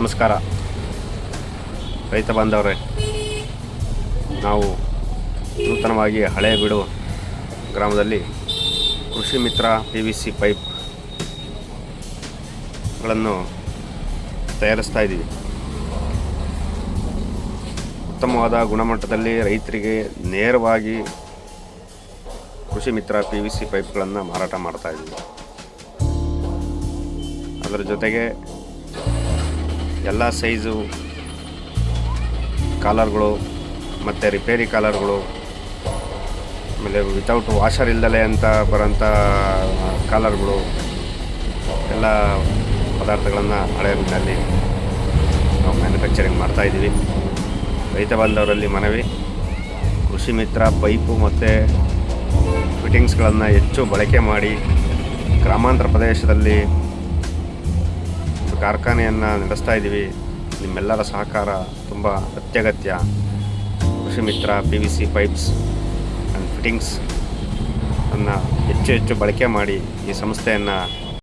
ನಮಸ್ಕಾರ. ರೈತ ಬಾಂಧವರೇ, ನಾವು ನೂತನವಾಗಿ ಹಳೆ ಬಿಡು ಗ್ರಾಮದಲ್ಲಿ ಕೃಷಿ ಮಿತ್ರ ಪಿ ವಿ ಸಿ ಪೈಪ್ಗಳನ್ನು ತಯಾರಿಸ್ತಾ ಇದ್ದೀವಿ. ಉತ್ತಮವಾದ ಗುಣಮಟ್ಟದಲ್ಲಿ ರೈತರಿಗೆ ನೇರವಾಗಿ ಕೃಷಿ ಮಿತ್ರ ಪಿ ವಿ ಸಿ ಪೈಪ್ಗಳನ್ನು ಮಾರಾಟ ಮಾಡ್ತಾ ಇದ್ದೀವಿ. ಅದರ ಜೊತೆಗೆ ಎಲ್ಲ ಸೈಜು ಕಾಲರ್ಗಳು ಮತ್ತು ರಿಪೇರಿ ಕಾಲರ್ಗಳು, ಆಮೇಲೆ ವಿತೌಟ್ ವಾಷರ್ ಇಲ್ದಲೆ ಅಂತ ಬರೋಂಥ ಕಾಲರ್ಗಳು, ಎಲ್ಲ ಪದಾರ್ಥಗಳನ್ನು ಹಳೆಯ ರೂಪಿನಲ್ಲಿ ನಾವು ಮ್ಯಾನುಫ್ಯಾಕ್ಚರಿಂಗ್ ಮಾಡ್ತಾಯಿದ್ದೀವಿ ರೈತ ಬಾಂಧವರಲ್ಲಿ ಮನವಿ, ಕೃಷಿ ಮಿತ್ರ, ಪೈಪು ಮತ್ತು ಫಿಟ್ಟಿಂಗ್ಸ್ಗಳನ್ನು ಹೆಚ್ಚು ಬಳಕೆ ಮಾಡಿ ಗ್ರಾಮಾಂತರ ಪ್ರದೇಶದಲ್ಲಿ ಕಾರ್ಖಾನೆಯನ್ನು ನಡೆಸ್ತಾ ಇದ್ದೀವಿ. ನಿಮ್ಮೆಲ್ಲರ ಸಹಕಾರ ತುಂಬ ಅತ್ಯಗತ್ಯ. ಕೃಷಿ ಮಿತ್ರ P V C pipes and fittings ಅನ್ನು ಹೆಚ್ಚು ಹೆಚ್ಚು ಬಳಕೆ ಮಾಡಿ ಈ ಸಂಸ್ಥೆಯನ್ನು